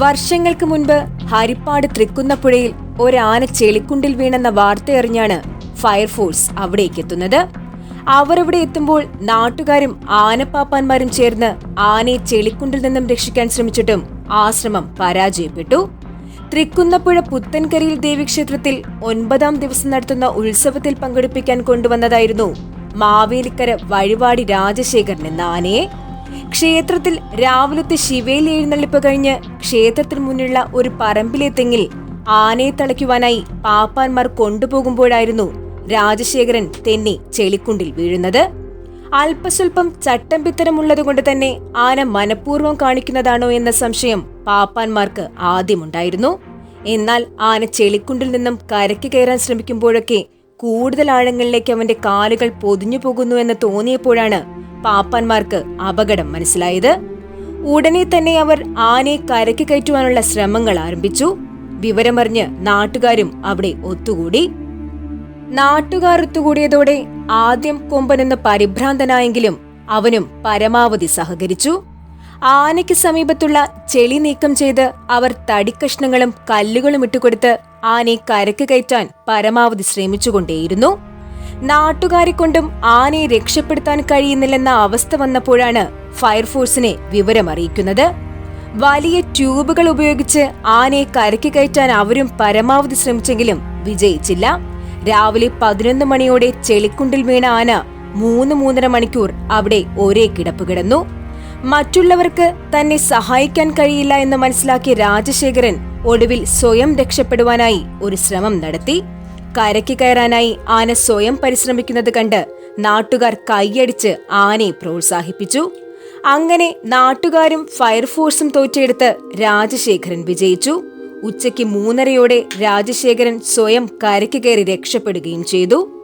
വർഷങ്ങൾക്ക് മുൻപ് ഹരിപ്പാട് തൃക്കുന്നപ്പുഴയിൽ ഒരാന ചെളിക്കുണ്ടിൽ വീണെന്ന വാർത്തയറിഞ്ഞാണ് ഫയർഫോഴ്സ് അവിടേക്ക് എത്തുന്നത് അവരവിടെ എത്തുമ്പോൾ നാട്ടുകാരും ആനപ്പാപ്പാന്മാരും ചേർന്ന് ആനയെ ചെളിക്കുണ്ടിൽ നിന്നും രക്ഷിക്കാൻ ശ്രമിച്ചിട്ടും ആശ്രമം പരാജയപ്പെട്ടു. തൃക്കുന്നപ്പുഴ പുത്തൻകരയിൽ ദേവീക്ഷേത്രത്തിൽ ഒൻപതാം ദിവസം നടത്തുന്ന ഉത്സവത്തിൽ പങ്കെടുപ്പിക്കാൻ കൊണ്ടുവന്നതായിരുന്നു മാവേലിക്കര വഴിവാടി രാജശേഖരൻ എന്ന ആനയെ. ക്ഷേത്രത്തിൽ രാവിലത്തെ ശിവയിൽ എഴുന്നള്ളിപ്പ് കഴിഞ്ഞ് ക്ഷേത്രത്തിന് മുന്നിലുള്ള ഒരു പറമ്പിലെ തെങ്ങിൽ ആനയെ തളയ്ക്കുവാനായി പാപ്പാന്മാർ കൊണ്ടുപോകുമ്പോഴായിരുന്നു രാജശേഖരൻ തെന്നി ചെളിക്കുണ്ടിൽ വീഴുന്നത്. അല്പസ്വല്പം ചട്ടമ്പിത്തരമുള്ളതുകൊണ്ട് തന്നെ ആന മനഃപൂർവം കാണിക്കുന്നതാണോ എന്ന സംശയം പാപ്പാന്മാർക്ക് ആദ്യമുണ്ടായിരുന്നു. എന്നാൽ ആന ചെളിക്കുണ്ടിൽ നിന്നും കരയ്ക്ക് കയറാൻ ശ്രമിക്കുമ്പോഴൊക്കെ കൂടുതൽ ആഴങ്ങളിലേക്ക് അവന്റെ കാലുകൾ പൊതിഞ്ഞു പോകുന്നു എന്ന് തോന്നിയപ്പോഴാണ് പാപ്പാന്മാർക്ക് അപകടം മനസ്സിലായത്. ഉടനെ തന്നെ അവർ ആനയെ കരയ്ക്ക് കയറ്റുവാനുള്ള ശ്രമങ്ങൾ ആരംഭിച്ചു. വിവരമറിഞ്ഞ് നാട്ടുകാരും അവിടെ ഒത്തുകൂടി. നാട്ടുകാർ ഒത്തുകൂടിയതോടെ ആദ്യം കൊമ്പനെന്ന് പരിഭ്രാന്തനായെങ്കിലും അവനും പരമാവധി സഹകരിച്ചു. ആനയ്ക്ക് സമീപത്തുള്ള ചെളി നീക്കം ചെയ്ത് അവർ തടിക്കഷ്ണങ്ങളും കല്ലുകളും ഇട്ടുകൊടുത്ത് ആനയെ കരക്ക് കയറ്റാൻ പരമാവധി ശ്രമിച്ചുകൊണ്ടേയിരുന്നു. നാട്ടുകാരെ കൊണ്ടും ആനയെ രക്ഷപ്പെടുത്താൻ കഴിയുന്നില്ലെന്ന അവസ്ഥ വന്നപ്പോഴാണ് ഫയർഫോഴ്സിനെ വിവരമറിയിക്കുന്നത്. വലിയ ട്യൂബുകൾ ഉപയോഗിച്ച് ആനയെ കരയ്ക്ക് കയറ്റാൻ അവരും പരമാവധി ശ്രമിച്ചെങ്കിലും വിജയിച്ചില്ല. രാവിലെ പതിനൊന്ന് മണിയോടെ ചെളിക്കുണ്ടിൽ വീണ ആന മൂന്ന് മൂന്നര മണിക്കൂർ അവിടെ ഒരേ കിടപ്പ് കിടന്നു. മറ്റുള്ളവർക്ക് തന്നെ സഹായിക്കാൻ കഴിയില്ല എന്ന് മനസ്സിലാക്കിയ രാജശേഖരൻ ഒടുവിൽ സ്വയം രക്ഷപ്പെടുവാനായി ഒരു ശ്രമം നടത്തി. കരയ്ക്ക് കയറാനായി ആന സ്വയം പരിശ്രമിക്കുന്നത് കണ്ട് നാട്ടുകാർ കൈയടിച്ച് ആനയെ പ്രോത്സാഹിപ്പിച്ചു. അങ്ങനെ നാട്ടുകാരും ഫയർഫോഴ്സും തോറ്റെടുത്ത് രാജശേഖരൻ വിജയിച്ചു. ഉച്ചയ്ക്ക് മൂന്നരയോടെ രാജശേഖരൻ സ്വയം കരയ്ക്ക് കയറി രക്ഷപ്പെടുകയും ചെയ്തു.